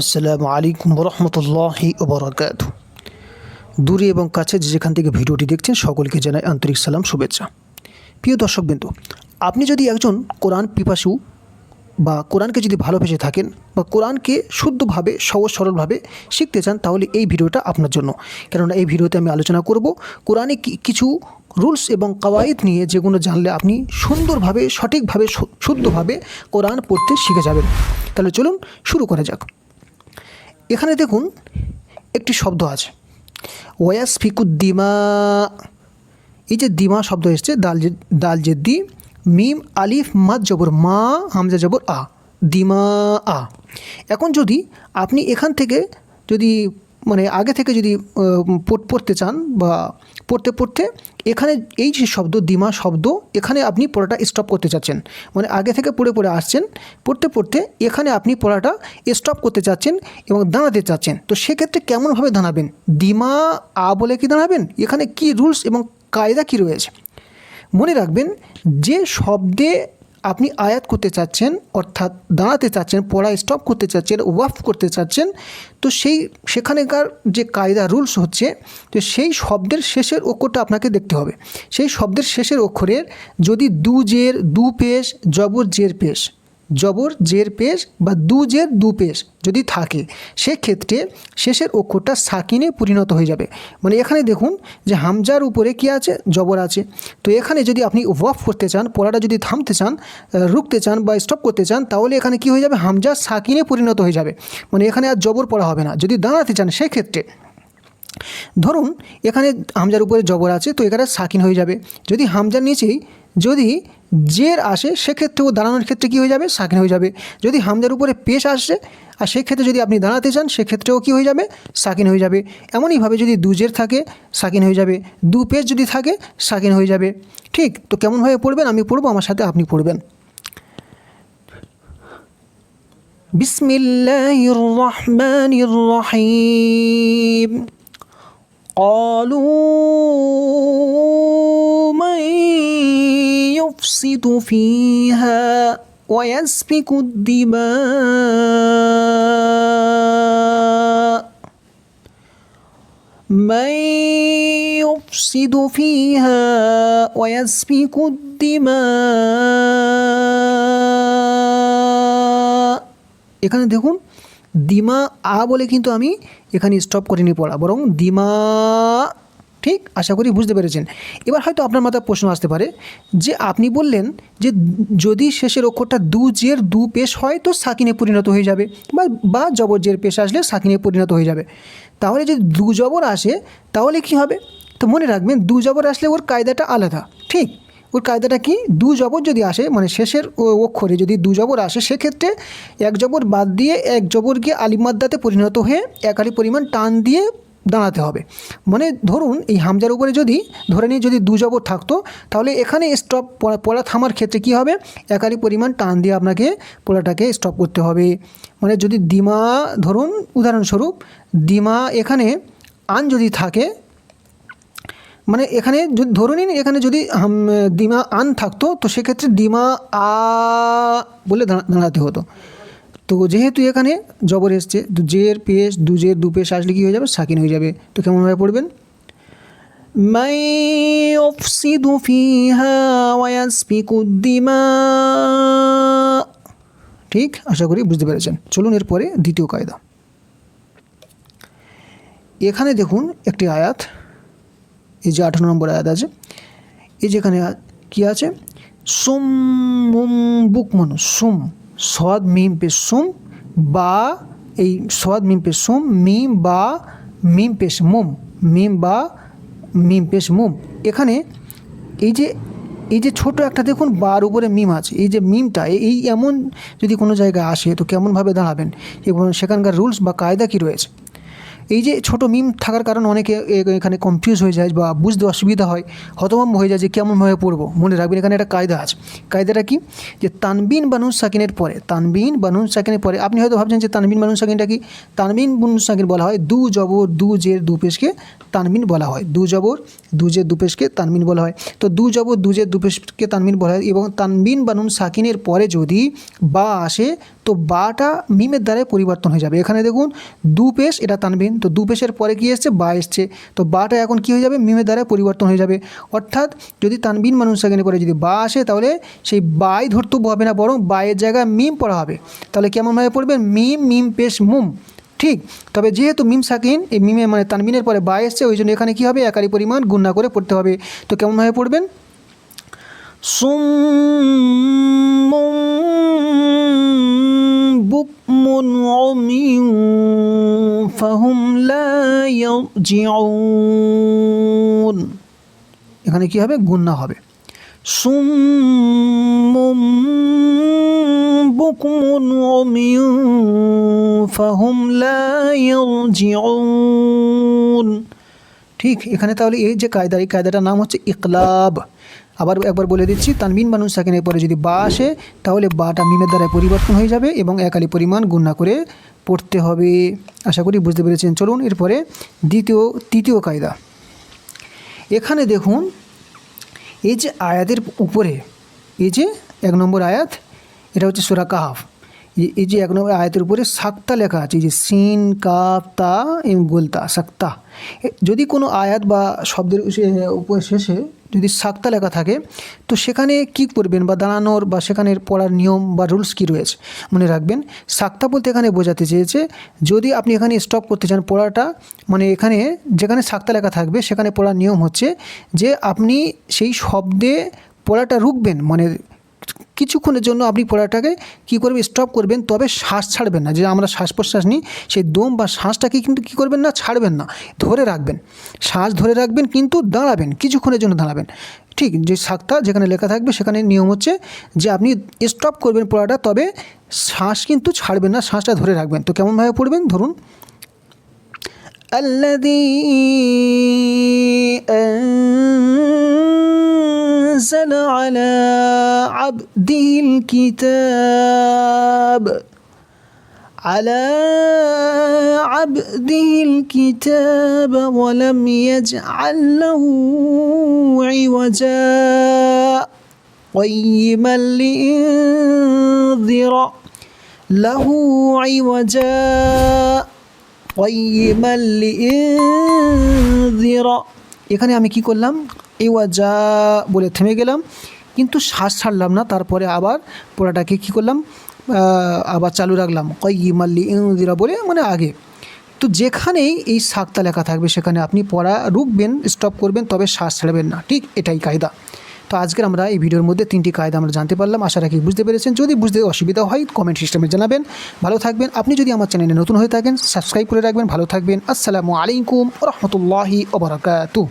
আসসালামু আলাইকুম রহমতুল্লাহি ওবরাকাত দূরে এবং কাছে যেখান থেকে ভিডিওটি দেখছেন, সকলকে জানাই আন্তরিক সালাম, শুভেচ্ছা। প্রিয় দর্শকবৃন্দ, আপনি যদি একজন কোরআন পিপাসু বা কোরআনকে যদি ভালোবেসে থাকেন বা কোরআনকে শুদ্ধভাবে, সহজ সরলভাবে শিখতে চান, তাহলে এই ভিডিওটা আপনার জন্য। কেননা এই ভিডিওতে আমি আলোচনা করব কোরআনে কিছু রুলস এবং কাওয়াইদ নিয়ে, যেগুলো জানলে আপনি সুন্দরভাবে, সঠিকভাবে শুদ্ধভাবে কোরআন পড়তে শিখে যাবেন। তাহলে চলুন শুরু করা যাক। এখানে দেখুন একটি শব্দ আছে। ওয়াস ফিকুদ্দিমা এই যে দিমা শব্দ এসছে, দাল দাল জেদ্দি মিম, আলিফ, মাদ, জবর, মা, হামজা, জবর, আ। দিমা, আ। এখন যদি আপনি এখান থেকে যদি মানে আগে থেকে যদি পড়তে চান বা পড়তে পড়তে এখানে এই যে শব্দ দিমা শব্দ, এখানে আপনি পড়াটা স্টপ করতে চাচ্ছেন। মানে আগে থেকে পড়ে পড়ে আসছেন, পড়তে পড়তে এখানে আপনি পড়াটা স্টপ করতে চাচ্ছেন এবং দাঁড়াতে চাচ্ছেন। তো সেক্ষেত্রে কেমনভাবে দাঁড়াবেন? দিমা আ বলে কি দাঁড়াবেন? এখানে কি রুলস এবং কায়দা কি রয়েছে? মনে রাখবেন যে শব্দে আপনি আয়াত করতে চাচ্ছেন, অর্থাৎ দাঁড়াতে চাচ্ছেন, পড়া স্টপ করতে চাচ্ছেন, ওয়াফ করতে চাচ্ছেন, তো সেই সেখানেকার যে কায়দা রুলস হচ্ছে যে সেই শব্দের শেষের অক্ষরটা আপনাকে দেখতে হবে। সেই শব্দের শেষের অক্ষরের যদি দু জের, দু পেশ জবর জের পেশ জবর, জের পেশ বা দু জের দু পেশ যদি থাকে, সেক্ষেত্রে শেষের অক্ষরটা সাকিনে পরিণত হয়ে যাবে। মানে এখানে দেখুন যে হামজার উপরে কি আছে? জবর আছে। তো এখানে যদি আপনি ওয়াফ করতে চান, পড়াটা যদি থামতে চান রুখতে চান বা স্টপ করতে চান, তাহলে এখানে কি হয়ে যাবে? হামজা সাকিনে পরিণত হয়ে যাবে। মানে এখানে আর জবর পড়া হবে না। যদি দাঁড়াতে চান, সেক্ষেত্রে ধরুন এখানে হামজার উপরে জবর আছে, তো এখানে সাকিন হয়ে যাবে। যদি হামজার নিচেই যদি জের আসে, সেক্ষেত্রেও দাঁড়ানোর ক্ষেত্রে কী হয়ে যাবে? সাকিন হয়ে যাবে। যদি হামজার উপরে পেশ আসে, আর সেক্ষেত্রে যদি আপনি দাঁড়াতে চান, সেক্ষেত্রেও কী হয়ে যাবে? সাকিন হয়ে যাবে। এমনইভাবে যদি দু জের থাকে, সাকিন হয়ে যাবে। দু পেশ যদি থাকে, সাকিন হয়ে যাবে। ঠিক? তো কেমনভাবে পড়বেন? আমি পড়ব, আমার সাথে আপনি পড়বেন। বিসমিল্লাহির রহমানির রহিম। قالوا من يفسد فيها ويسفك الدماء من يفسد فيها ويسفك الدماء এখানে দেখুন দিমা আ বলে কিন্তু আমি এখানে স্টপ করিনি পড়া, বরং দিমা, ঠিক? আশা করি বুঝতে পেরেছেন। এবার হয়তো আপনার মাথায় প্রশ্ন আসতে পারে, যে আপনি বললেন যে যদি শেষের অক্ষরটা দু জের দু পেশ হয়, তো সাকিনে পরিণত হয়ে যাবে, বা বা জবর জের পেশ আসলে সাকিনে পরিণত হয়ে যাবে। তাহলে যদি দু জবর আসে, তাহলে কি হবে? তো মনে রাখবেন, দু জবর আসলে ওর কায়দাটা আলাদা, ঠিক? ওর কায়দাটা কি? দু জবর যদি আসে মানে শেষের অক্ষরে যদি দু জবর আসে, সেক্ষেত্রে এক জবর বাদ দিয়ে এক জবরকে আলিমাদ্দাতে পরিণত হয়ে এক আলি পরিমাণ টান দিয়ে দাঁড়াতে হবে। মানে ধরুন, এই হামজার উপরে যদি, ধরে নিয়ে যদি দু জবর থাকতো, তাহলে এখানে স্টপ পড়া থামার ক্ষেত্রে কি হবে? একালি পরিমাণ টান দিয়ে আপনাকে পড়াটাকে স্টপ করতে হবে। মানে যদি দিমা ধরুন, উদাহরণস্বরূপ দিমা এখানে আন যদি থাকে মানে এখানে যদি ধরে নিন এখানে যদি হাম- দিমা আন থাকতো তো সেক্ষেত্রে দিমা আ বলে দাঁড়া- দাঁড়াতে হতো তো যেহেতু এখানে জবর এসছে দু জের পেশ দু জের দু পেশ আসলে কী হয়ে যাবে সাকিন হয়ে যাবে তো কেমনভাবে পড়বেন من يفسد فيها ويسفك الدماء ঠিক আশা করি বুঝতে পেরেছেন চলুন এরপরে দ্বিতীয় কায়দা এখানে দেখুন একটি আয়াত এই যে আঠারো নম্বর আয়াত আছে, এই যেখানে কি আছে? সুম মুম বুক মানুষ সুম সদ মিম পে সুম, বা এই সদ মিম পে সুম, মিম, বা মিম, পেশ, মুম, মিম, বা মিম, পেশ, মুম। এখানে এই যে এই যে ছোট একটা দেখুন, বার উপরে মিম আছে। এই যে মিমটা এই এমন যদি কোনো জায়গায় আসে, তো কেমনভাবে দাঁড়াবেন? এবং সেখানকার রুলস বা কায়দা কী রয়েছে? এই যে ছোট মিম থাকার কারণে অনেকে এখানে কনফিউজ হয়ে যায় বা বুঝতে অসুবিধা হয়, হতভম্ব হয়ে যায় যে কেমনভাবে পড়ব। মনে রাখবেন এখানে একটা কায়দা আছে। কায়দাটা কি? যে তানবিন বানুন সাকিনের পরে, তানবিন বানুন সাকিনের পরে, আপনি হয়তো ভাবছেন যে তানবিন বানুন সাকিনটা কি? তানবিন বানুন সাকিন বলা হয়, দু জবর দু জের দু পেশকে তানবিন বলা হয়। দু জবর দু জের দু পেশকে তানবিন বলা হয়। তো দু জবর দু জের দু পেশকে তানবিন বলা হয় এবং তানবিন বানুন সাকিনের পরে যদি বা আসে তো বাটা মিমের দ্বারাই পরিবর্তন হয়ে যাবে। এখানে দেখুন, দু পেশ, এটা তানবিন তো দু পেশের পরে কি এসছে? বা এসছে। তো বাটা এখন কি হয়ে যাবে? মিমের দ্বারাই পরিবর্তন হয়ে যাবে। অর্থাৎ যদি তানবিন মানুষ সেখানে পরে যদি বা আসে, তাহলে সেই বাই ধর্তব্য হবে না, বরং বায়ের জায়গায় মিম পড়া হবে। তাহলে কেমনভাবে পড়বেন মিম মিম, পেশ, মুম। ঠিক? তবে যেহেতু মিম সাকিন, এই মিমে মানে তানবিনের পরে বা এসছে, ওই জন্য এখানে কী হবে? একারি পরিমাণ গুণনা করে পড়তে হবে। তো কেমনভাবে পড়বেন? صم بكم عمي فهم لا يرجعون এখানে কি হবে গুন্না হবে সুম্মুম বুকমুন উমিয়ুন ফাহুম লা ইয়ারজিউন ঠিক এখানে তাহলে এই যে কায়দা এই কায়দাটার নাম হচ্ছে ইকলাব আবার একবার বলে দিচ্ছি, তানবিন মানুষ সাকিনের পরে যদি বা আসে, তাহলে বাটা মিমের দ্বারা পরিবর্তন হয়ে যাবে এবং একালি পরিমাণ গুণনা করে পড়তে হবে। আশা করি বুঝতে পেরেছেন। চলুন এরপরে দ্বিতীয়, তৃতীয় কায়দা। এখানে দেখুন, এই যে আয়াতের উপরে, এই যে এক নম্বর আয়াত, এটা হচ্ছে সুরা কাহাফ। এই- যে এক নম্বর আয়াতের উপরে সাক্তা লেখা আছে যে সিন কাপ তা এবং গোলতা সাক্তা যদি কোনো আয়াত বা শব্দের উপর শেষে যদি সাক্তা লেখা থাকে তো সেখানে কি করবেন বা দাঁড়ানোর বা সেখানে পড়ার নিয়ম বা রুলস কী রয়েছে, মনে রাখবেন। সাক্তা বলতে এখানে বোঝাতে চেয়েছে, যদি আপনি এখানে স্টপ করতে চান পড়াটা মানে এখানে যেখানে সাক্তা লেখা থাকবে, সেখানে পড়ার নিয়ম হচ্ছে যে আপনি সেই শব্দে পড়াটা রুখবেন মানে কিছুক্ষণের জন্য আপনি পড়াটাকে কী করবেন স্টপ করবেন, তবে শ্বাস ছাড়বেন না। যে আমরা শ্বাস প্রশ্বাস নিই, সেই দম বা শ্বাসটাকে কিন্তু কী করবেন না, ছাড়বেন না, ধরে রাখবেন। শ্বাস ধরে রাখবেন, কিন্তু দাঁড়াবেন, কিছুক্ষণের জন্য দাঁড়াবেন। ঠিক, যে শাকটা যেখানে লেখা থাকবে, সেখানে নিয়ম হচ্ছে যে আপনি স্টপ করবেন পড়াটা, তবে শ্বাস কিন্তু ছাড়বেন না, শ্বাসটা ধরে রাখবেন। তো কেমনভাবে পড়বেন? ধরুন আল্লাদি عبده الكتاب على عبده الكتاب ولم يجعل له عوجا قيما لينذر له عوجا قيما لينذر এখানে আমি কি করলাম এই যা বলে থেমে গেলাম কিন্তু শ্বাস ছাড়লাম না, তারপরে আবার পড়াটাকে কি করলাম আবার চালু রাখলাম। কয়িমাল্লি ইংদিরা বলে মানে আগে। তো যেখানেই এই সাক্তা লেখা থাকবে সেখানে আপনি পড়া, রুখবেন স্টপ করবেন, তবে শ্বাস ছাড়বেন না। ঠিক এটাই কায়দা। তো আজকের আমরা এই ভিডিওর মধ্যে তিনটি কায়দা আমরা জানতে পারলাম। আশা রাখি বুঝতে পেরেছেন। যদি বুঝতে অসুবিধা হয় কমেন্ট সিস্টেমে জানাবেন। ভালো থাকবেন। আপনি যদি আমার চ্যানেলে নতুন হয়ে থাকেন সাবস্ক্রাইব করে রাখবেন। ভালো থাকবেন। আসসালামু আলাইকুম রহমতুল্লাহি ওবরাকাতু